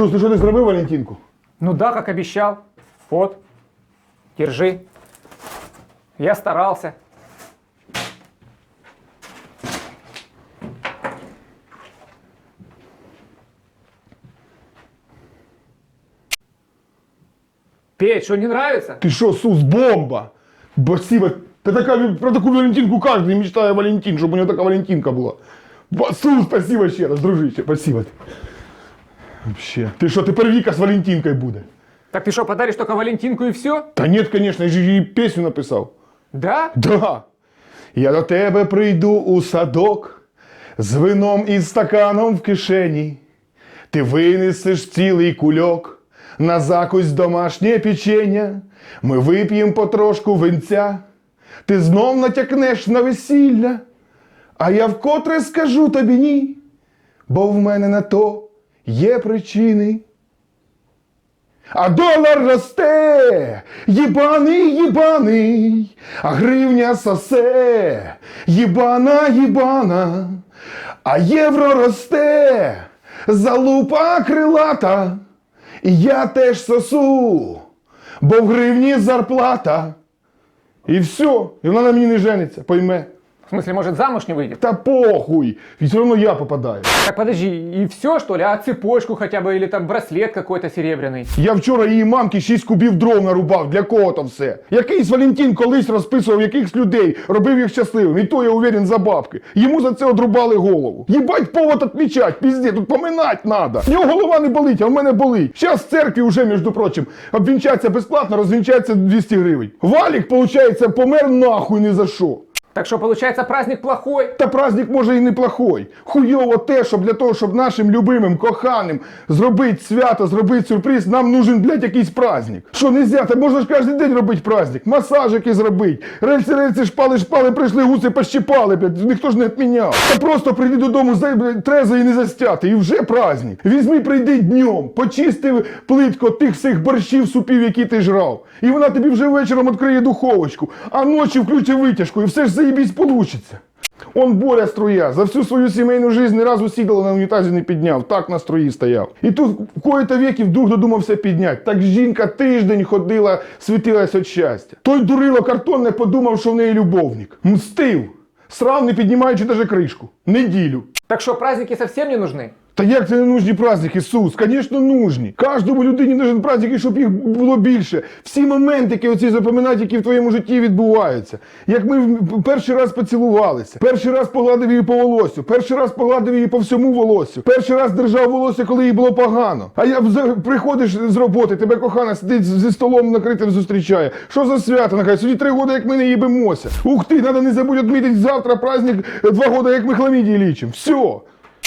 Сус, ти що ти зробив Валентинку? Ну да, как обещал. Вот. Держи. Я старался. Петь, что не нравится? Ти що, Сус, бомба! Спасибо. Та така, про таку Валентинку кожен мечтає Валентин, щоб у нього така Валентинка була. Ба- Сус, спасибо ще раз, дружище, спасибо. Вообще. Ти що, тепер Віка з Валентинкою буде? Так ты что, подаришь только Валентинку и все? Та ні, звісно, я ж їй пісню написав. Да? Да. Я до тебе прийду у садок з вином і стаканом в кишені. Ти винесеш цілий кульок на закусь домашнє печення. Ми вип'ємо потрошку винця. Ти знов натякнеш на весілля. А я вкотре скажу тобі ні, бо в мене на то є причини. А долар росте, їбаний, їбаний, а гривня сосе, їбана, їбана, а євро росте, залупа крилата, і я теж сосу, бо в гривні зарплата. І все, і вона на мені не жениться, пойме. В смысле, может, замуж не выйдет? Та похуй, і все одно я попадаю. Так подожди, и все что ли? А цепочку хотя бы или там браслет какой-то серебряный? Я вчора її мамки 6 кубів дров нарубав. Для кого то все? Якийсь Валентин колись розписував якихось людей, робив їх щасливим. І то я уверен за бабки. Йому за це одрубали голову. Їбать повод отмічать, пізде, тут поминать надо. В нього голова не болить, а в мене болить. Щас в церкві вже, між прочим, обвінчаться безплатно, розвінчаться 200 гривень. Валік, получається, помер нахуй не за що. Так что получается праздник плохой? Та праздник може і неплохой. Хуйово те, що для того, щоб нашим любимим, коханим зробити свято, зробити сюрприз, нам нужен, блядь, якийсь праздник. Що нельзя? Та можна ж кожен день робити праздник. Масажики зробити. Рельси, рельси, шпали, шпали, прийшли гуси, пощипали, блядь. Ніхто ж не відміняв. Та просто прийди додому блядь, і не застяти. І вже праздник. Візьми, прийди днем, почисти плитко тих всіх борщів, супів, які ти жрав. І вона тобі вже вечором відкриє духовочку, а ночі включить витяжку, і все ж заєбісь получиться. Он Боря струя. За всю свою сімейну жизнь ні разу сідало на унітазі не підняв. Так на строї стояв. І тут коїто віків вдруг додумався підняти. Так жінка тиждень ходила, світилась від щастя. Той дурило картон не подумав, що в неї любовник. Мстив. Срав, не піднімаючи даже кришку. Неділю. Так что праздники совсем не нужны? Та як це не нужні праздники, Ісус? Звісно, нужні. Кожному людині нужен праздник, щоб їх було більше. Всі моменти, які оці запам'ятати, які в твоєму житті відбуваються. Як ми перший раз поцілувалися, перший раз погладив її по волосю, перший раз погладив її по всьому волосю, перший раз держав волосся, коли їй було погано. А я приходиш з роботи, тебе кохана сидить зі столом накритим зустрічає. Що за свято? Нехай сьогодні три роки, як ми не їбемося. Ух ти, треба не забудь відмітити завтра праздник два роки, як ми хламідії лічимо. Все.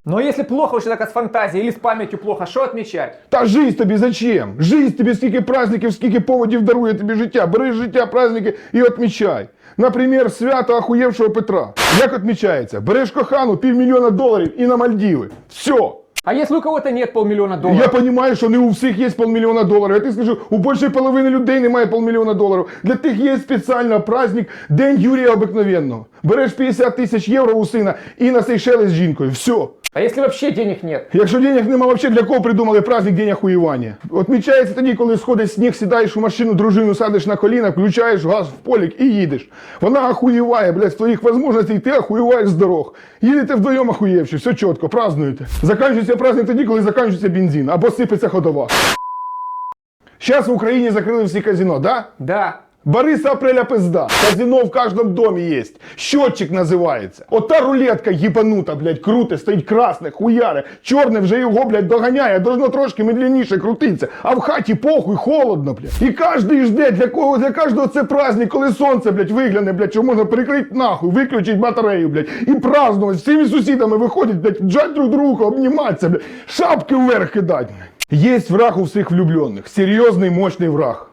Но если плохо у человека с фантазией или с памятью плохо, что отмечать? Та жизнь тобі зачем? Жизнь тобі скільки праздників, скільки поводів дарує тобі життя. Бери життя, праздники і відмічай. Наприклад, свято охуєвшого Петра. Як відмічається? Береш кохану півмільйона доларів і на Мальдіви. Все. А если у кого-то нет полмиллиона долларов? Я розумію, що не у всіх є полмільйона доларів. Я ти скажу, у більшої половини людей немає полмільйона доларів. Для тих є спеціально праздник День Юрія Обикновенного. Береш 50 тисяч євро у сина і на Сейшели з жінкою. Все. А если вообще денег нет? Якщо денег нема, вообще для кого придумали праздник День охуєвання? Отмічається тоді, коли сходить сніг, сідаєш у машину, дружину садиш на коліна, включаєш газ в полік і їдеш. Вона охуєває, блядь, з твоїх можливостей, ти охуєваєш з дорог. Їдете вдвоєм охуєвши, все чітко, празднуєте. Заканчується праздник тоді, коли закінчується бензин або сипеться ходова. Зараз в Україні закрили всі казино, да? Да. Бориса Апреля пизда. Казино в каждом доме есть. Счетчик називається. Ота рулетка їбанута, блядь, круте, стоїть красне, хуяре. Чорне вже його, блядь, доганяє, должно трошки медленніше крутитися. А в хаті похуй, холодно, блядь. І кожний жде, для кого, для кожного це праздник, коли сонце, блядь, вигляне, блядь, що можна прикрити нахуй, виключити батарею, блядь, і празднувати. Всіми сусідами виходять, блядь, джать друг друга, обніматися, блядь, шапки вверх кидать. Есть враг у всіх влюблених. Серйозний, мощний враг.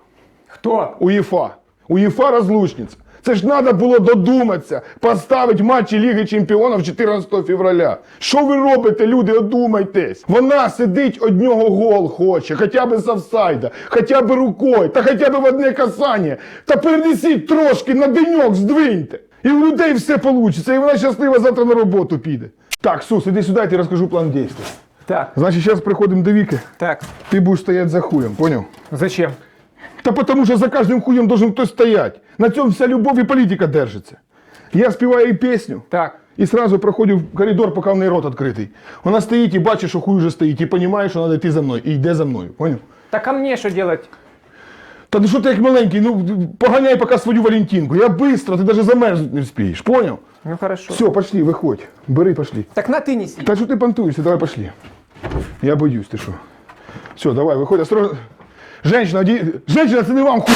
Кто? УЄФА. УЄФА розлучниця. Це ж треба було додуматися, поставити матчі Ліги Чемпіонів 14 февраля. Що ви робите, люди, одумайтесь. Вона сидить одного гол хоче, хоча б з офсайда, хоча б рукою, та хоча б в одне касання. Та перенесіть трошки на деньок, здвиньте. І у людей все вийде, і вона щаслива завтра на роботу піде. Так, Сус, іди сюди, я тобі розкажу план дій. Так, Значить, зараз приходимо до Віки, так. ти будеш стояти за хуєм, поняв? Зачем? Та потому що за кожним хуєм должен хтось стояти. На цьому вся любов і політика держиться. Я співаю їй пісню. Так. І сразу проходжу в коридор, поки в неї рот відкритий. Вона стоїть і бачить, що хуй вже стоїть, і розуміє, що треба йти за мною. І йде за мною. Поняв? Так а мне что делать? Та ну що ти як маленький, ну поганяй поки свою Валентинку. Я швидко, ти навіть замерзнути не вспієш. Поняв? Ну хорошо. Все, пошли, виходь. Бери, пошли. Так на ты неси. Та що ти понтуєшся, давай пошли. Я боюсь, ти що. Все, давай, виходь, осторожно. Женщина, ді... Женщина, це не вам хуй.